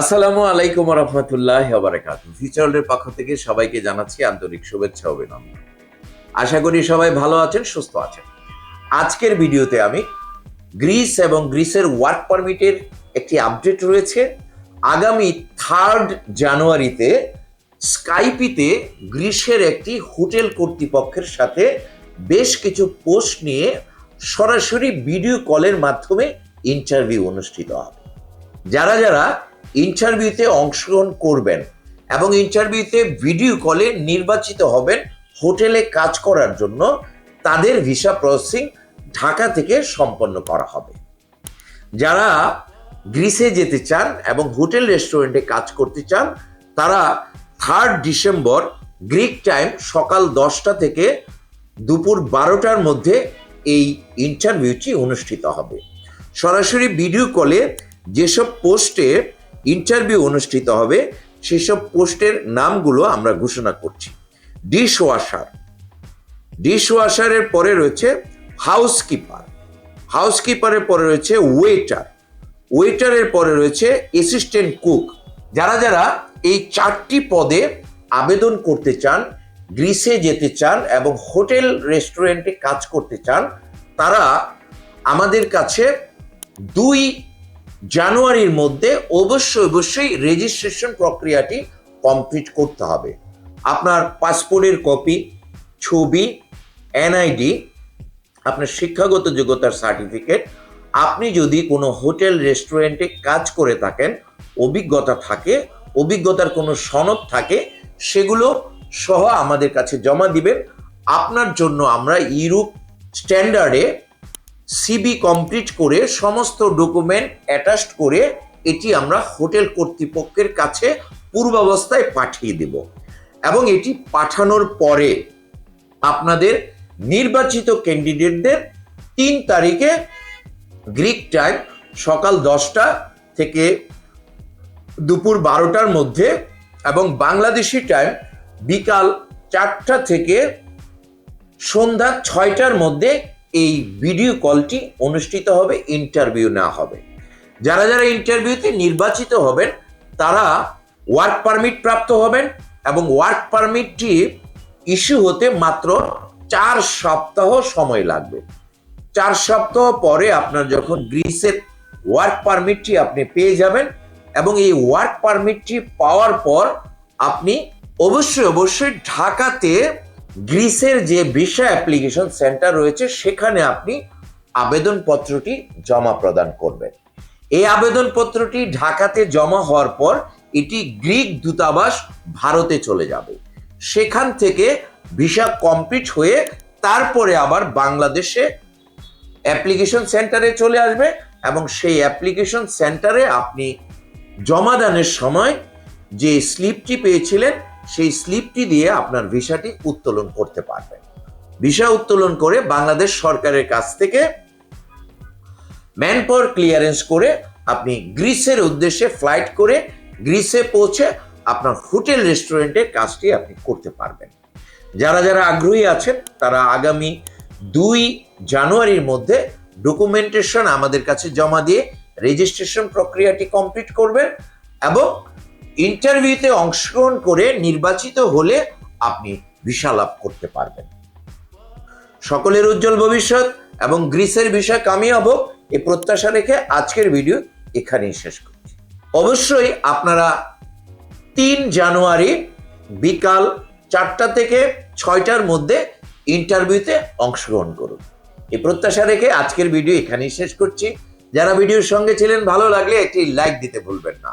আসসালামু আলাইকুম রহমতুল্লাহ বারাকাত ফিচারের পক্ষ থেকে সবাইকে জানাচ্ছি আন্তরিক শুভেচ্ছা অভিনন্দন। আশা করি সবাই ভালো আছেন, সুস্থ আছেন। আজকের ভিডিওতে আমি গ্রিস এবং গ্রিসের ওয়ার্ক পারমিটের একটি আপডেট রয়েছে। আগামী থার্ড জানুয়ারিতে স্কাইপিতে গ্রিসের একটি হোটেল কর্তৃপক্ষের সাথে বেশ কিছু পোস্ট নিয়ে সরাসরি ভিডিও কলের মাধ্যমে ইন্টারভিউ অনুষ্ঠিত হবে। যারা যারা ইন্টারভিউতে অংশগ্রহণ করবেন এবং ইন্টারভিউতে ভিডিও কলে নির্বাচিত হবেন হোটেলে কাজ করার জন্য। তাদের ভিসা প্রসেসিং ঢাকা থেকে সম্পন্ন করা হবে। যারা গ্রিসে যেতে চান এবং হোটেল রেস্টুরেন্টে কাজ করতে চান, তারা থার্ড ডিসেম্বর গ্রিক টাইম সকাল দশটা থেকে দুপুর বারোটার মধ্যে এই ইন্টারভিউটি অনুষ্ঠিত হবে। সরাসরি ভিডিও কলে যেসব পোস্টে ইন্টারভিউ অনুষ্ঠিত হবে, সেসব পোস্টের নামগুলো আমরা ঘোষণা করছি। ডিশ ওয়াশার ডিশ ওয়াশারের পরে রয়েছে হাউসকিপার। হাউসকিপারের পরে রয়েছে ওয়েটার। ওয়েটারের পরে রয়েছে অ্যাসিস্ট্যান্ট কুক। যারা যারা এই চারটি পদে আবেদন করতে চান, গ্রিসে যেতে চান এবং হোটেল, রেস্টুরেন্টে কাজ করতে চান, তারা আমাদের কাছে দুই জানুয়ারির মধ্যে অবশ্যই অবশ্যই রেজিস্ট্রেশন প্রক্রিয়াটি কমপ্লিট করতে হবে। আপনার পাসপোর্টের কপি ছবি এনআইডি আপনার শিক্ষাগত যোগ্যতার সার্টিফিকেট আপনি যদি কোনো হোটেল রেস্টুরেন্টে কাজ করে থাকেন, অভিজ্ঞতা থাকে, অভিজ্ঞতার কোনো সনদ থাকে, সেগুলো সহ আমাদের কাছে জমা দিবেন। আপনার জন্য আমরা ইউরোপ স্ট্যান্ডার্ডে সিবি কমপ্লিট করে সমস্ত ডকুমেন্ট অ্যাটাচড করে এটি আমরা হোটেল কর্তৃপক্ষের কাছে পূর্বাবস্থায় পাঠিয়ে দেব। এবং এটি পাঠানোর পরে আপনাদের নির্বাচিত ক্যান্ডিডেটদের তিন তারিখে গ্রিক টাইম সকাল দশটা থেকে দুপুর বারোটার মধ্যে এবং বাংলাদেশি টাইম বিকাল চারটা থেকে সন্ধ্যা ছয়টার মধ্যে এই ভিডিও কলটি অনুষ্ঠিত হবে ইন্টারভিউ নেওয়া হবে। যারা যারা ইন্টারভিউতে নির্বাচিত হবেন, তারা ওয়ার্ক পারমিট প্রাপ্ত হবেন এবং ওয়ার্ক পারমিটটি ইস্যু হতে মাত্র চার সপ্তাহ সময় লাগবে। চার সপ্তাহ পরে আপনার যখন গ্রিসের ওয়ার্ক পারমিটটি আপনি পেয়ে যাবেন এবং এই ওয়ার্ক পারমিটটি পাওয়ার পর আপনি অবশ্যই অবশ্যই ঢাকাতে গ্রিসের যে ভিসা অ্যাপ্লিকেশন সেন্টার রয়েছে, সেখানে আপনি আবেদনপত্রটি জমা প্রদান করবেন। এই আবেদনপত্রটি ঢাকাতে জমা হওয়ার পর এটি গ্রিক দূতাবাস ভারতে চলে যাবে। সেখান থেকে ভিসা কমপ্লিট হয়ে তারপরে আবার বাংলাদেশে অ্যাপ্লিকেশন সেন্টারে চলে আসবে এবং সেই অ্যাপ্লিকেশন সেন্টারে আপনি জমাদানের সময় যে স্লিপটি পেয়েছিলেন সেই স্লিপটি দিয়ে আপনার ভিসাটি উত্তোলন করতে পারবেন। ভিসা উত্তোলন করে বাংলাদেশ সরকারের কাছ থেকে ম্যান পাওয়ার ক্লিয়ারেন্স করে আপনি গ্রিসের উদ্দেশ্যে ফ্লাইট করে গ্রিসে পৌঁছে আপনার হোটেল রেস্টুরেন্টের কাজটি আপনি করতে পারবেন। যারা যারা আগ্রহী আছেন, তারা আগামী দুই জানুয়ারির মধ্যে ডকুমেন্টেশন আমাদের কাছে জমা দিয়ে রেজিস্ট্রেশন প্রক্রিয়াটি কমপ্লিট করবেন এবং ইন্টারভিউতে অংশগ্রহণ করে নির্বাচিত হলে আপনি ভিসা লাভ করতে পারবেন। সকলের উজ্জ্বল ভবিষ্যৎ এবং গ্রিসের বিষয় কামিয়াব এই প্রত্যাশা রেখে আজকের ভিডিও এখানেই শেষ করছি। অবশ্যই আপনারা তিন জানুয়ারি বিকাল চারটা থেকে ছয়টার মধ্যে ইন্টারভিউতে অংশগ্রহণ করুন। এই প্রত্যাশা রেখে আজকের ভিডিও এখানেই শেষ করছি। যারা ভিডিওর সঙ্গে ছিলেন, ভালো লাগলে একটি লাইক দিতে ভুলবেন না।